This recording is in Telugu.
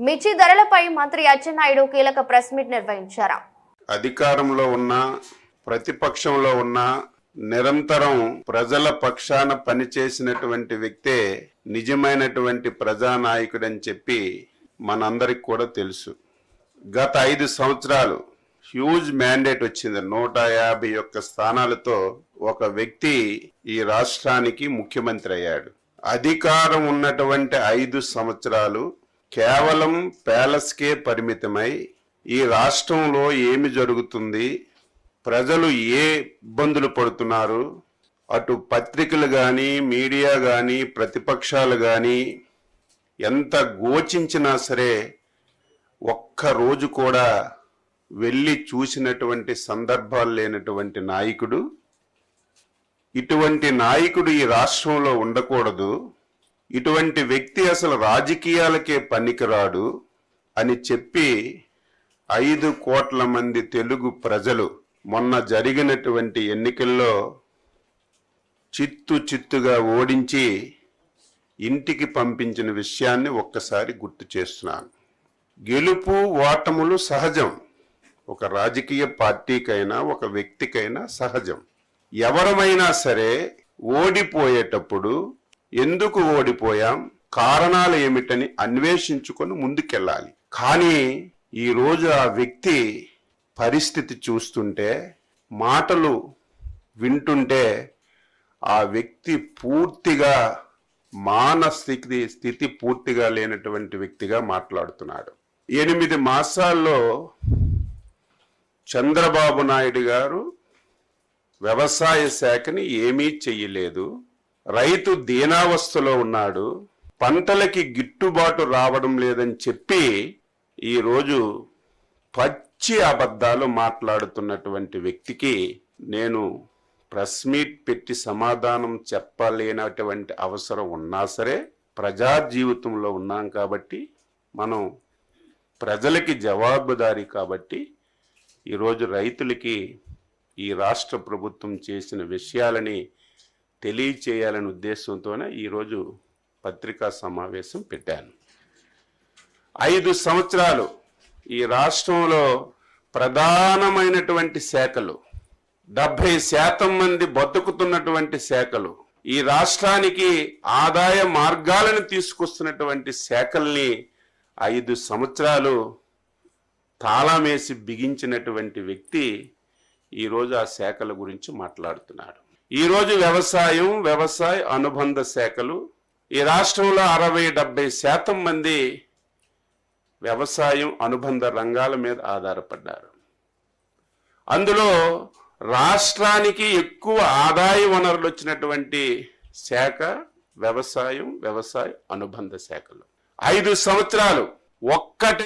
మిర్చి ధరలపై మంత్రి అచ్చెన్నాయుడు కీలక ప్రెస్ మీట్ నిర్వహించారు. అధికారంలో ఉన్న ప్రతిపక్షంలో ఉన్న నిరంతరం ప్రజల పక్షాన పనిచేసినటువంటి వ్యక్తే నిజమైనటువంటి ప్రజానాయకుడని చెప్పి మనందరికి కూడా తెలుసు. గత ఐదు సంవత్సరాలు హ్యూజ్ మ్యాండేట్ వచ్చింది. నూట యాభై ఒక్క స్థానాలతో ఒక వ్యక్తి ఈ రాష్ట్రానికి ముఖ్యమంత్రి అయ్యాడు. అధికారం ఉన్నటువంటి ఐదు సంవత్సరాలు కేవలం ప్యాలెస్కే పరిమితమై ఈ రాష్ట్రంలో ఏమి జరుగుతుంది? ప్రజలు ఏ ఇబ్బందులు పడుతున్నారు? అటు పత్రికలు కానీ మీడియా కానీ ప్రతిపక్షాలు కానీ ఎంత గోచించినా సరే ఒక్క రోజు కూడా వెళ్ళి చూసినటువంటి సందర్భాలు లేనటువంటి నాయకుడు. ఇటువంటి నాయకుడు ఈ రాష్ట్రంలో ఉండకూడదు. ఇటువంటి వ్యక్తి అసలు రాజకీయాలకే పనికిరాడు అని చెప్పి ఐదు కోట్ల మంది తెలుగు ప్రజలు మొన్న జరిగినటువంటి ఎన్నికల్లో చిత్తు చిత్తుగా ఓడించి ఇంటికి పంపించిన విషయాన్ని ఒక్కసారి గుర్తు చేస్తున్నాను. గెలుపు ఓటములు సహజం. ఒక రాజకీయ పార్టీకైనా ఒక వ్యక్తికైనా సహజం. ఎవరమైనా సరే ఓడిపోయేటప్పుడు ఎందుకు ఓడిపోయాం? కారణాలు ఏమిటని అన్వేషించుకొని ముందుకెళ్ళాలి. కానీ ఈరోజు ఆ వ్యక్తి పరిస్థితి చూస్తుంటే మాటలు వింటుంటే ఆ వ్యక్తి పూర్తిగా మానస్థితి స్థితి పూర్తిగా లేనటువంటి వ్యక్తిగా మాట్లాడుతున్నాడు. ఎనిమిది మాసాల్లో చంద్రబాబు నాయుడు గారు వ్యవసాయ శాఖని ఏమీ చెయ్యలేదు. రైతు దీనావస్థలో ఉన్నాడు పంటలకి గిట్టుబాటు రావడం లేదని చెప్పి ఈరోజు పచ్చి అబద్ధాలు మాట్లాడుతున్నటువంటి వ్యక్తికి నేను ప్రెస్ మీట్ పెట్టి సమాధానం చెప్పలేనటువంటి అవసరం ఉన్నా సరే ప్రజా జీవితంలో ఉన్నాం కాబట్టి మనం ప్రజలకి జవాబుదారీ కాబట్టి ఈరోజు రైతులకి ఈ రాష్ట్ర ప్రభుత్వం చేసిన విషయాలని తెలియచేయాలనే ఉద్దేశంతోనే ఈరోజు పత్రికా సమావేశం పెట్టాను. ఐదు సంవత్సరాలు ఈ రాష్ట్రంలో ప్రధానమైనటువంటి శాఖలు డెబ్భై శాతం మంది బతుకుతున్నటువంటి శాఖలు ఈ రాష్ట్రానికి ఆదాయ మార్గాలను తీసుకొస్తున్నటువంటి శాఖల్ని ఐదు సంవత్సరాలు తాళమేసి బిగించినటువంటి వ్యక్తి ఈరోజు ఆ శాఖల గురించి మాట్లాడుతున్నాడు. ఈరోజు వ్యవసాయం వ్యవసాయ అనుబంధ శాఖలు ఈ రాష్ట్రంలో అరవై డెబ్బై శాతం మంది వ్యవసాయం అనుబంధ రంగాల మీద ఆధారపడ్డారు. అందులో రాష్ట్రానికి ఎక్కువ ఆదాయ వనరులు వచ్చినటువంటి శాఖ వ్యవసాయం వ్యవసాయ అనుబంధ శాఖలు. ఐదు సంవత్సరాలు ఒక్కటి